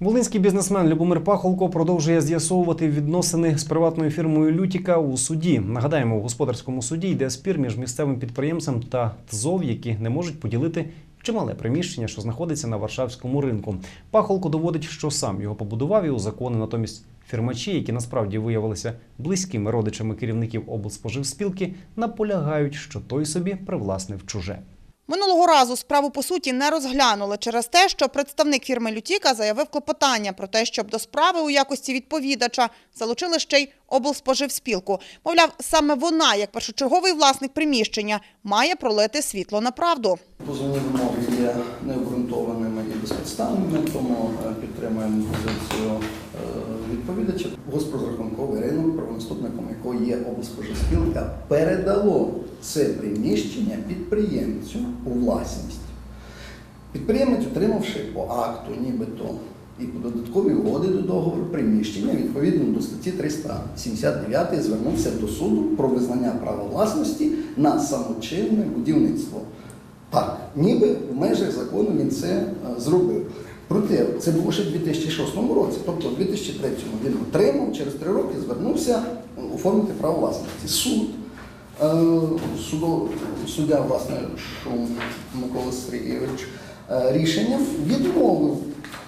Волинський бізнесмен Любомир Пахолко продовжує з'ясовувати відносини з приватною фірмою Лютіка у суді. Нагадаємо, у господарському суді йде спір між місцевим підприємцем та ТЗОВ, які не можуть поділити чимале приміщення, що знаходиться на Варшавському ринку. Пахолко доводить, що сам його побудував і узаконив. Натомість фірмачі, які насправді виявилися близькими родичами керівників облспоживспілки, наполягають, що той собі привласнив чуже. Минулого разу справу по суті не розглянули через те, що представник фірми Лютіка заявив клопотання про те, щоб до справи у якості відповідача залучили ще й облспоживспілку. Мовляв, саме вона, як першочерговий власник приміщення, має пролити світло на правду. Позовні вимоги є необґрунтованими і безпідставними, тому е, підтримуємо позицію е, відповідача. Госпрозрахунковий ринок, правонаступником якого є облспоживспілка, передало це приміщення підприємцю у власність. Підприємець, отримавши по акту, нібито і по додатковій угоди до договору приміщення, відповідно до статті 379 звернувся до суду про визнання права власності на самочинне будівництво. Так, ніби в межах закону він це е, зробив. Проте це було ще в 2006 році, тобто в 2003 він отримав, через три роки звернувся оформити право власності. Суд, е, судо, суддя, власне, Шум Микола Сергійович, е, рішенням відмовив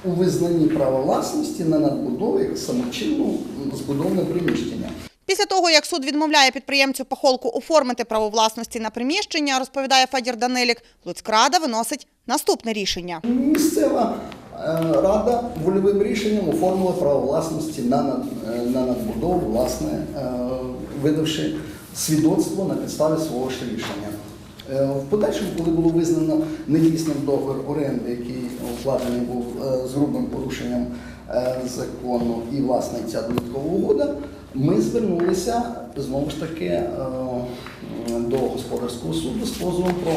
у визнанні права власності на самочинну м, збудоване приміщення. Після того, як суд відмовляє підприємцю Пахолку оформити право власності на приміщення, розповідає Федір Данилік, Луцькрада виносить наступне рішення. Місцева е, рада вольовим рішенням оформила право власності на, е, на надбудову, власне, е, видавши свідоцтво на підставі свого ж рішення. В подальшому, коли було визнано недійсним договір оренди, який укладений був з грубим порушенням закону і власне ця додаткова угода, ми звернулися знову ж таки е, до господарського суду з позовом про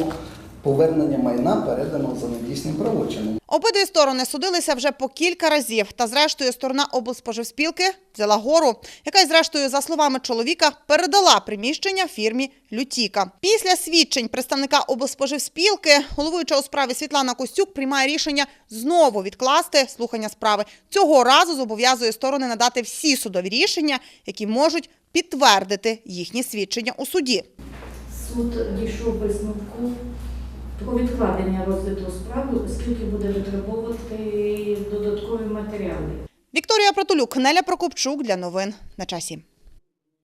повернення майна, переданого за недійсним правочином. Обидві сторони судилися вже по кілька разів. Та зрештою сторона облспоживспілки взяла гору, яка й зрештою, за словами чоловіка, передала приміщення фірмі Лютіка. Після свідчень представника облспоживспілки головуюча у справі Світлана Костюк приймає рішення знову відкласти слухання справи. Цього разу зобов'язує сторони надати всі судові рішення, які можуть підтвердити їхні свідчення у суді. Суд дійшов висновку про відкладення розвитку справи, оскільки буде витребовувати додаткові матеріали. Вікторія Протулюк, Неля Прокопчук для новин на часі.